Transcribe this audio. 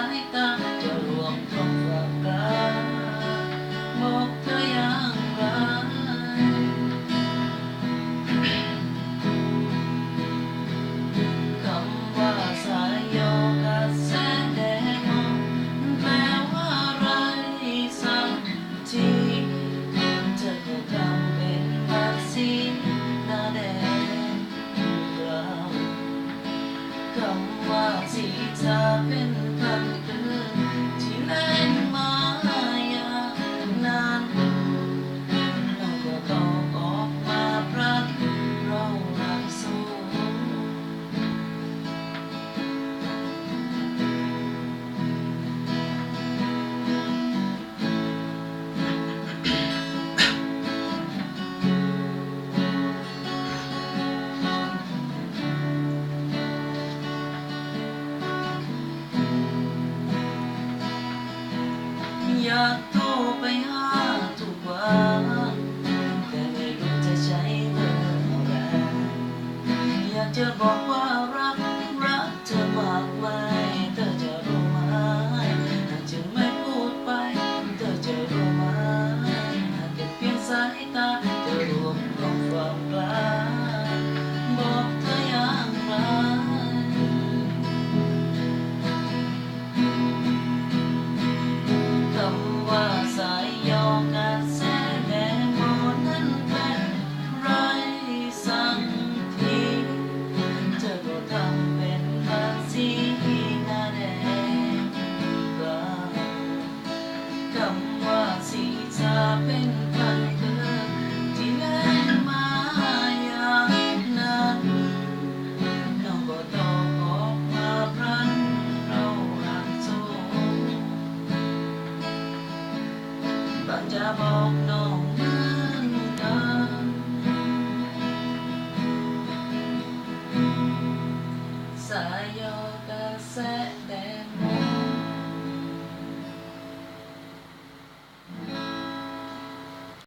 Anita. Come on, tea's up in the pumpkin. อยากโทรไปหาทุกวันแต่ไม่รู้จะใช้เบอร์อะไรอยากจะบอกว่ารักรักเธอมากไหมเธอจะรู้ไหมหากจะไม่พูดไปเธอจะรู้ไหมหากแค่เพียงสายตา คำว่าสีชาเป็นพันเธอที่เล่นมาอย่างนั้นน้องก็ต้องออกมาพรันเราหักโซบางจะบอกน้อง